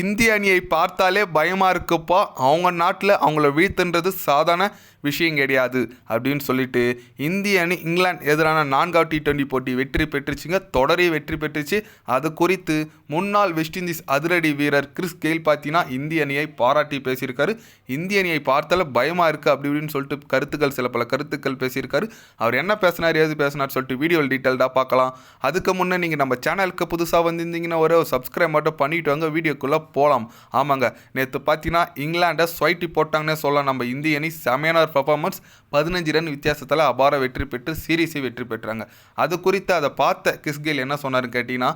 இந்திய அணியை பார்த்தாலே பயமாக இருக்குப்பா. அவங்க நாட்டில் அவங்கள வீழ்த்துன்றது சாதாரண விஷயம் கிடையாது. அப்படின்னு சொல்லிட்டு இந்திய அணி இங்கிலாந்து எதிரான நான்காவது டி டுவெண்ட்டி போட்டி வெற்றி பெற்றுச்சுங்க. தொடரே வெற்றி பெற்றுச்சு. அது குறித்து முன்னாள் வெஸ்ட் இண்டீஸ் அதிரடி வீரர் கிறிஸ் கெயில் பார்த்தீங்கன்னா இந்திய அணியை பாராட்டி பேசியிருக்காரு. இந்திய அணியை பார்த்தால பயமாக இருக்குது அப்படி இப்படின்னு சொல்லிட்டு கருத்துக்கள் சில பல கருத்துக்கள் பேசியிருக்காரு. அவர் என்ன பேசினார் ஏது பேசினார் சொல்லிட்டு வீடியோவில் டீட்டெயில்டாக பார்க்கலாம். அதுக்கு முன்னே நீங்கள் நம்ம சேனலுக்கு புதுசாக வந்திருந்தீங்கன்னா ஒரே ஒரு சப்ஸ்கிரைப் மட்டும் பண்ணிட்டு வாங்க. வீடியோக்குள்ளே போகலாம் ஆமாங்க. நேற்று பார்த்தீங்கன்னா இங்கிலாண்டை ஸ்வைட்டி போட்டாங்கன்னே சொல்லலாம். நம்ம இந்திய அணி செமையான பர்ஃபார்மன்ஸ் பதினஞ்சு ரன் வித்தியாசத்தில் அபார வெற்றி பெற்று சீரீஸை வெற்றி பெற்றாங்க. அது குறித்து அதை பார்த்த கிஸ்கேல் என்ன சொன்னார்னு கேட்டிங்கன்னா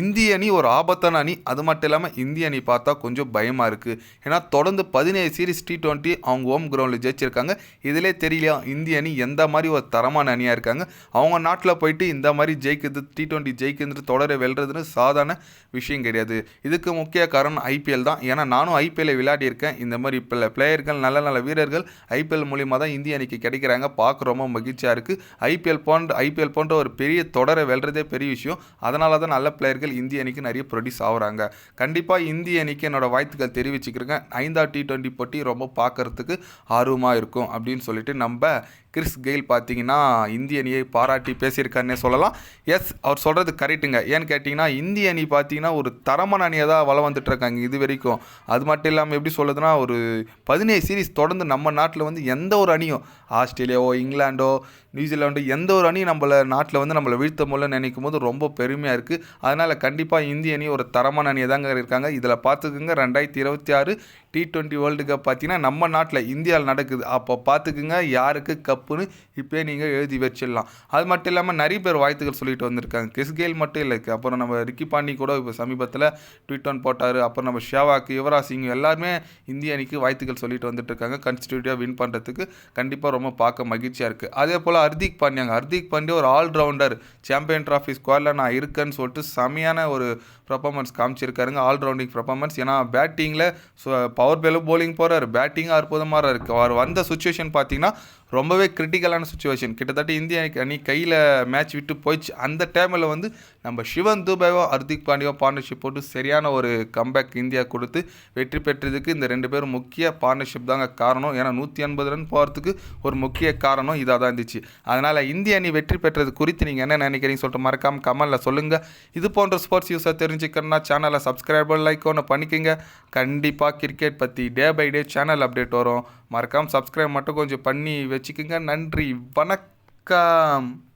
இந்திய அணி ஒரு ஆபத்தான அணி. அது மட்டும் இல்லாமல் இந்திய அணி பார்த்தா கொஞ்சம் பயமாக இருக்குது ஏன்னா தொடர்ந்து பதினேழு சீரீஸ் டி டுவெண்ட்டி அவங்க ஹோம் கிரவுண்டில் ஜெயிச்சிருக்காங்க. இதிலே தெரியலையா இந்திய அணி எந்த மாதிரி ஒரு தரமான அணியாக இருக்காங்க? அவங்க நாட்டில் போயிட்டு இந்த மாதிரி ஜெயிக்கிறது டி டுவெண்ட்டி ஜெயிக்கிறது தொடர வெல்றதுன்னு சாதாரண விஷயம் கிடையாது. இதுக்கு முக்கிய காரணம் ஐபிஎல் தான். ஏன்னா நானும் ஐபிஎல்லை விளையாடியிருக்கேன். இந்த மாதிரி இப்போ பிளேயர்கள் நல்ல நல்ல வீரர்கள் ஐபிஎல் மூலியமாக தான் இந்திய அணிக்கு கிடைக்கிறாங்க. பார்க்க ரொம்ப மகிழ்ச்சியாக இருக்குது ஐபிஎல் போன்ற ஐபிஎல் போன்ற ஒரு பெரிய தொடரை வெல்றதே பெரிய விஷயம். அதனால தான் நல்ல பிளேயர்கள் இந்திய அணிக்கு நிறைய ப்ரொடியூஸ் ஆகுறாங்க. கண்டிப்பாக இந்திய அணிக்கு என்னோட வாழ்த்துக்கள் தெரிவிச்சுக்கிறேங்க. ஐந்தாவது டி டுவெண்ட்டி போட்டி ரொம்ப பார்க்கறதுக்கு ஆர்வமாக இருக்கும் அப்படின்னு சொல்லிட்டு நம்ம கிறிஸ் கெயில் பார்த்தீங்கன்னா இந்திய அணியை பாராட்டி பேசியிருக்காருன்னே சொல்லலாம். எஸ் அவர் சொல்கிறது கரெக்டுங்க ஏன்னு கேட்டிங்கன்னா இந்திய அணி பார்த்தீங்கன்னா ஒரு தரமான அணியாக தான் வளம் வந்துட்டு இருக்காங்க இது வரைக்கும். அது மட்டும் இல்லாமல் எப்படி சொல்லுதுன்னா ஒரு பதினேழு சீரிஸ் தொடர்ந்து நம்ம நாட்டில் வந்து எந்த ஒரு அணியும் ஆஸ்திரேலியாவோ இங்கிலாண்டோ நியூசிலாண்டோ எந்த ஒரு அணியும் நம்மளை நாட்டில் வந்து நம்மளை வீழ்த்த முடியல நினைக்கும் போது ரொம்ப பெருமையாக இருக்குது அதனால் கண்டிப்பாக இந்திய அணி ஒரு தரமான அணியை தாங்க இருக்காங்க. இதில் பார்த்துக்குங்க ரெண்டாயிரத்தி இருபத்தி ஆறு டி டுவெண்ட்டி வேர்ல்டு கப் பார்த்தீங்கன்னா நம்ம நாட்டில் இந்தியாவில் நடக்குது. அப்போ பார்த்துக்குங்க யாருக்கு கப் தப்புன்னு இப்போயே நீங்கள் எழுதி வச்சிடலாம். அது மட்டும் இல்லாமல் நிறைய பேர் வாழ்த்துக்கள் சொல்லிட்டு வந்திருக்காங்க. கிறிஸ்கேல் மட்டும் இல்லை அப்புறம் நம்ம ரிக்கி பாண்டி கூட இப்போ சமீபத்தில் ட்வீட் ஒன் போட்டார். அப்புறம் நம்ம ஷேவாக்கு யுவராஜ் சிங் எல்லாருமே இந்திய அணிக்கு வாழ்த்துக்கள் சொல்லிட்டு வந்துட்டு இருக்காங்க கன்ஸ்டியூட்டிவாக வின் பண்ணுறதுக்கு கண்டிப்பாக ரொம்ப பார்க்க மகிழ்ச்சியாக இருக்குது அதே போல் ஹர்திக் பாண்டியாங்க ஹர்திக் பாண்டியா ஒரு ஆல்ரவுண்டர் சாம்பியன் ட்ராஃபி ஸ்குவாடில் நான் இருக்கேன்னு சொல்லிட்டு செமையான ஒரு பர்ஃபார்மன்ஸ் காமிச்சிருக்காருங்க. ஆல்ரவுண்டிங் பர்ஃபார்மன்ஸ் ஏன்னா பேட்டிங்கில் பவர் பேலும் போலிங் போகிறார் பேட்டிங்காக அற்புதமாக இருக்குது அவர் வந்த சுச்சுவேஷன் பார்த்தீங்கன்னா ரொம்பவே கிரிட்டிக்கலான சுச்சுவேஷன் கிட்டத்தட்ட இந்திய அணி கையில் மேட்ச் விட்டு போயிடுச்சு. அந்த டைமில் வந்து நம்ம சிவன் துபாயோ ஹர்திக் பாண்டியோ பார்ட்னர்ஷிப் போட்டு சரியான ஒரு கம்பேக் இந்தியா கொடுத்து வெற்றி பெற்றதுக்கு இந்த ரெண்டு பேரும் முக்கிய பார்ட்னர்ஷிப் தாங்க காரணம். ஏன்னா நூற்றி ஐம்பது ரன் போகிறதுக்கு ஒரு முக்கிய காரணம் இதாக தான் இருந்துச்சு. அதனால் இந்திய அணி வெற்றி பெற்றது குறித்து நீங்கள் என்ன நினைக்கிறீங்க சொல்லிட்டு மறக்காமல் கமலில் சொல்லுங்கள் இது போன்ற ஸ்போர்ட்ஸ் யூஸாக தெரிஞ்சுக்கணும்னா சேனலை சப்ஸ்கிரைபர் லைக் ஒன்று பண்ணிக்கோங்க. கண்டிப்பாக கிரிக்கெட் பற்றி day by day channel update வரும். மறக்காமல் சப்ஸ்கிரைப் மட்டும் கொஞ்சம் பண்ணி வச்சுக்கோங்க. நன்றி. வணக்கம்.